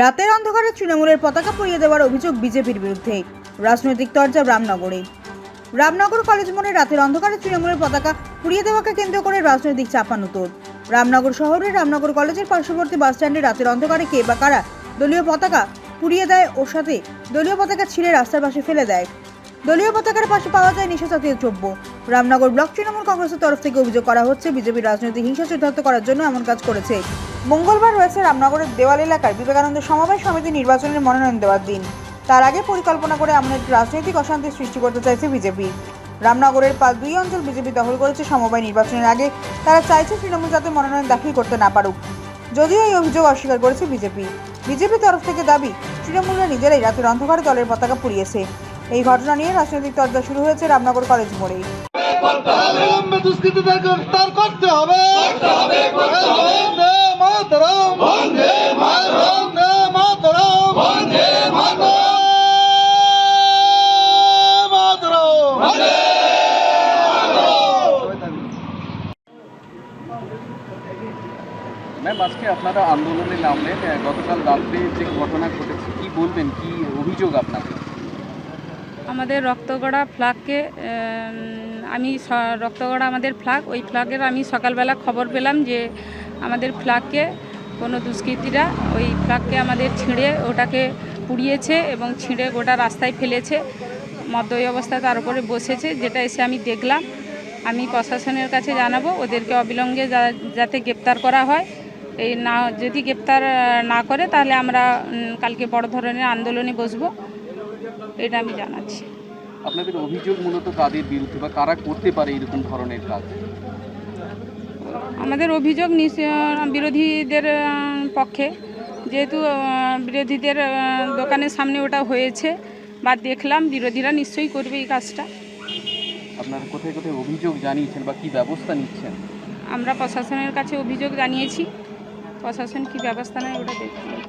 রাতের অন্ধকারে তৃণমূলের পতাকা পুড়িয়ে দেওয়ার অভিযোগ বিজেপির বিরুদ্ধে। রাজনৈতিক তরজা রামনগরে। রামনগর কলেজ মোড়ে রাতের অন্ধকারে তৃণমূলের পতাকা পুড়িয়ে দেওয়াকে কেন্দ্র করে রাজনৈতিক চাপানুতোর রামনগর শহরে রামনগর কলেজের পার্শ্ববর্তী বাসস্ট্যান্ডে রাতের অন্ধকারে কে বা কারা দলীয় পতাকা পুড়িয়ে দেয় ওর সাথে দলীয় পতাকা ছিঁড়ে রাস্তার পাশে ফেলে দেয়। দলীয় পতাকার পাশে পাওয়া যায় নিশাজাতীয় দ্রব্য। রামনগর ব্লক তৃণমূল কংগ্রেসের তরফ থেকে অভিযোগ করা হচ্ছে বিজেপির রাজনৈতিক হিংসা চূড়ান্ত করার জন্য এমন কাজ করেছে। মঙ্গলবার রয়েছে রামনগরের দেওয়াল এলাকার বিবেকানন্দ সমবায় সমিতি নির্বাচনের মনোনয়ন দেওয়ার দিন। তার আগে পরিকল্পনা করে এমন একটি রাজনৈতিক অশান্তি সৃষ্টি করতে চাইছে বিজেপি। রামনগরের পাল দুই অঞ্চল বিজেপি দখল করেছে সমবায় নির্বাচনের আগে। তারা চাইছে তৃণমূল যাতে মনোনয়ন দাখিল করতে না পারুক। যদিও এই অভিযোগ অস্বীকার করেছে বিজেপি। বিজেপি তরফ থেকে দাবি, তৃণমূলরা নিজেরাই রাতের অন্ধকারে দলের পতাকা পুড়িয়েছে। এই ঘটনা নিয়ে রাজনৈতিক চর্চা শুরু হয়েছে রামনগর কলেজ মোড়ে। করতে হবে। ম্যাম আজকে আপনারা আন্দোলনে নামলেন গতকাল রাত্রে যে ঘটনা ঘটেছে কি বলবেন? কি অভিযোগ আপনাদের? আমাদের রক্তগড়া ফ্ল্যাগকে আমি রক্তগড়া আমাদের ফ্ল্যাগ ওই ফ্ল্যাগের আমি সকালবেলা খবর পেলাম যে আমাদের ফ্ল্যাগকে কোনো দুষ্কৃতীরা ওই ফ্ল্যাগকে আমাদের ছিঁড়ে ওটাকে পুড়িয়েছে এবং ছিঁড়ে গোটা রাস্তায় ফেলেছে। মদ্য ওই অবস্থায় তার উপরে বসেছে, যেটা এসে আমি দেখলাম। আমি প্রশাসনের কাছে জানাব, ওদেরকে অবিলম্বে যাতে গ্রেপ্তার করা হয়। এই না, যদি গ্রেপ্তার না করে তাহলে আমরা কালকে বড় ধরনের আন্দোলনে বসবো। এটা আমি জানাচ্ছি। আপনাদের অভিযোগ মূলত কাদের বিরুদ্ধে বা কারা করতে পারে এরকম ধরনের কাজ? আমাদের অভিযোগ বিরোধীদের পক্ষে। যেহেতু বিরোধীদের দোকানের সামনে ওটা হয়েছে বা দেখলাম বিরোধীরা নিশ্চয়ই করবে এই কাজটা। আপনারা কোথায় কোথায় অভিযোগ জানিয়েছেন বা কি ব্যবস্থা নিচ্ছেন? আমরা প্রশাসনের কাছে অভিযোগ জানিয়েছি। প্রশাসন কি ব্যবস্থা নেয় ওটা দেখব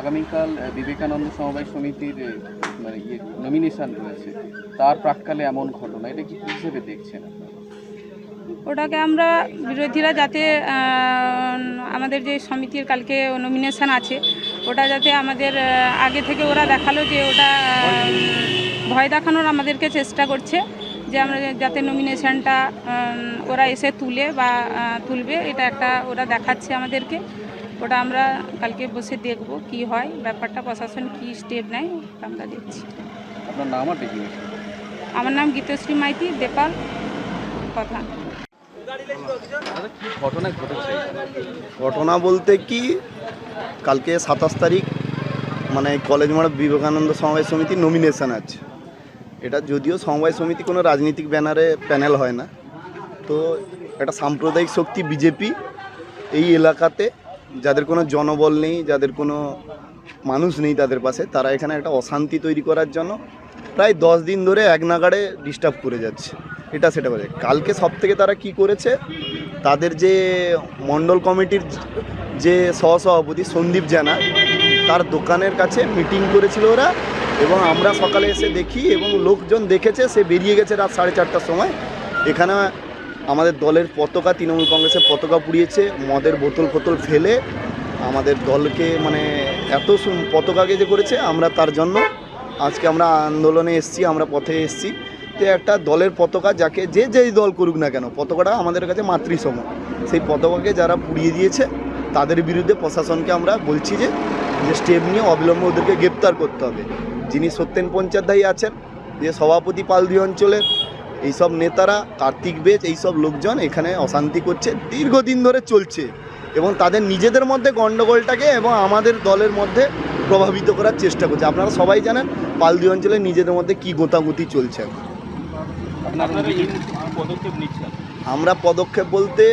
আগামীকাল বিবেকানন্দ সমবায় সমিতির মানে ইয়ে নমিনেশন রয়েছে। তার প্রাককালে এমন ঘটনা, এটা কি হিসেবে দেখছেন ওটাকে আমরা বিরোধীরা যাতে আমাদের যে সমিতির কালকে নমিনেশন আছে, ওটা যাতে আমাদের আগে থেকে ওরা দেখাল যে ওটা ভয় দেখানোর আমাদেরকে চেষ্টা করছে, যে আমরা যাতে নমিনেশনটা ওরা এসে তুলে বা তুলবে, এটা একটা ওরা দেখাচ্ছে আমাদেরকে। ওটা আমরা কালকে বসে দেখব কি হয় ব্যাপারটা প্রশাসন কি স্টেপ নেয় আমরা দেখছি। আপনার নাম আর আমার নাম গীতশ্রী মাইতি দেপাল কথা। ঘটনা বলতে কি কালকে সাতাশ তারিখ মানে কলেজ মোড় বিবেকানন্দ সমবায় সমিতি নমিনেশন আছে। এটা যদিও সমবায় সমিতি কোনো রাজনৈতিক ব্যানারে প্যানেল হয় না। তো এটা সাম্প্রদায়িক শক্তি বিজেপি এই এলাকাতে যাদের কোনো জনবল নেই, যাদের কোনো মানুষ নেই তাদের পাশে, তারা এখানে একটা অশান্তি তৈরি করার জন্য প্রায় দশ দিন ধরে এক নাগাড়ে ডিস্টার্ব করে যাচ্ছে। এটা সেটা করে কালকে সব থেকে তারা কি করেছে? তাদের যে মণ্ডল কমিটির যে সহসভাপতি সন্দীপ জানা, তার দোকানের কাছে মিটিং করেছিল ওরা এবং আমরা সকালে এসে দেখি এবং লোকজন দেখেছে, সে বেরিয়ে গেছে রাত সাড়ে চারটার সময়। এখানে আমাদের দলের পতাকা, তৃণমূল কংগ্রেসের পতাকা পুড়িয়েছে, মদের বোতল ফোতল ফেলে আমাদের দলকে মানে এত পতাকাকে যে করেছে আমরা তার জন্য। আজকে আমরা আন্দোলনে এসছি, আমরা পথে এসছি। তো একটা দলের পতাকা যাকে যে যেই দল করুক না কেন, পতাকাটা আমাদের কাছে মাতৃসম। সেই পতাকাকে যারা পুড়িয়ে দিয়েছে, তাদের বিরুদ্ধে প্রশাসনকে আমরা বলছি যে যে স্টেপ নিয়ে অবিলম্বে ওদেরকে গ্রেপ্তার করতে হবে। যিনি সত্যেন পঞ্চায়েতদায়ী আছেন, যে সভাপতি পালদি অঞ্চলের এইসব নেতারা, কার্তিক বেজ, এইসব লোকজন এখানে অশান্তি করছে, দীর্ঘদিন ধরে চলছে এবং তাদের নিজেদের মধ্যে গণ্ডগোলটাকে এবং আমাদের দলের মধ্যে প্রভাবিত করার চেষ্টা করছে। আপনারা সবাই জানেন পালদি অঞ্চলে নিজেদের মধ্যে কি গোতাগুতি চলছে। আমরা পদক্ষেপ বলতে,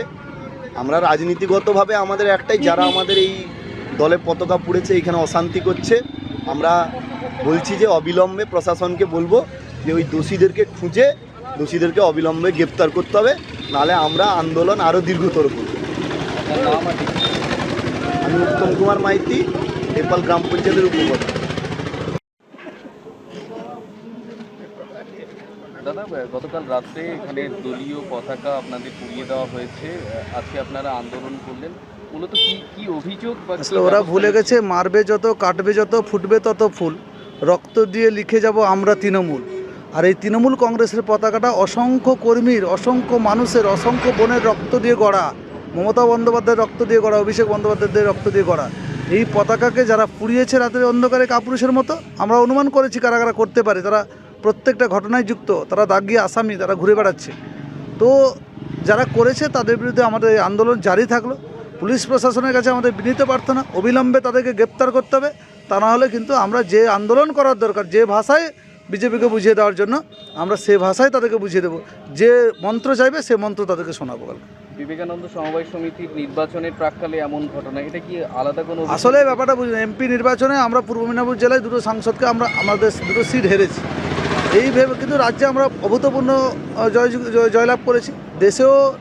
আমরা রাজনীতিগতভাবে আমাদের একটাই, যারা আমাদের এই দলে পতাকা পুড়েছে, এখানে অশান্তি করছে, আমরা বলছি যে অবিলম্বে প্রশাসনকে বলব যে ওই দোষীদেরকে খুঁজে দোষীদেরকে অবিলম্বে গ্রেপ্তার করতে হবে নাহলে আমরা আন্দোলন আরও দীর্ঘতর করব। আমি উত্তম কুমার মাইতি নেপাল গ্রাম পঞ্চায়েতের দাদা গতকাল রাত্রে এখানে দলীয় পতাকা আপনাদের পুড়িয়ে দেওয়া হয়েছে আজকে আপনারা আন্দোলন করলেন। মূলত কি কি অভিযোগ আসলে ওরা ভুলে গেছে মারবে যত কাটবে যত ফুটবে তত ফুল। রক্ত দিয়ে লিখে যাব আমরা তৃণমূল। আর এই তৃণমূল কংগ্রেসের পতাকাটা অসংখ্য কর্মীর, অসংখ্য মানুষের, অসংখ্য বোনের রক্ত দিয়ে গড়া। মমতা বন্দ্যোপাধ্যায়ের রক্ত দিয়ে গড়া, অভিষেক বন্দ্যোপাধ্যায়ের রক্ত দিয়ে গড়া। এই পতাকাকে যারা পুড়িয়েছে রাতের অন্ধকারে কাপুরুষের মতো, আমরা অনুমান করেছি কারা কারা করতে পারে। তারা প্রত্যেকটা ঘটনায় যুক্ত, তারা দাগিয়ে আসামি, তারা ঘুরে বেড়াচ্ছে। তো যারা করেছে তাদের বিরুদ্ধে আমাদের এই আন্দোলন জারি থাকল। পুলিশ প্রশাসনের কাছে আমাদের বিনীত প্রার্থনা, অবিলম্বে তাদেরকে গ্রেপ্তার করতে হবে। তা না হলে কিন্তু আমরা যে আন্দোলন করার দরকার, যে ভাষায় বিজেপিকে বুঝিয়ে দেওয়ার জন্য আমরা সে ভাষায় তাদেরকে বুঝিয়ে দেবো। যে মন্ত্র চাইবে সে মন্ত্র তাদেরকে শোনাবো কালকে। বিবেকানন্দ সমবায় সমিতির নির্বাচনের প্রাককালে এমন ঘটনা এটা কি আলাদা কোনো আসলে ব্যাপারটা বুঝুন। এমপি নির্বাচনে আমরা পূর্ব মেদিনীপুর জেলায় দুটো সাংসদকে আমরা আমাদের দুটো সিট হেরেছি। এই ভেবে কিন্তু রাজ্যে আমরা অভূতপূর্ণ জয় জয়- জয়লাভ করেছি। দেশেও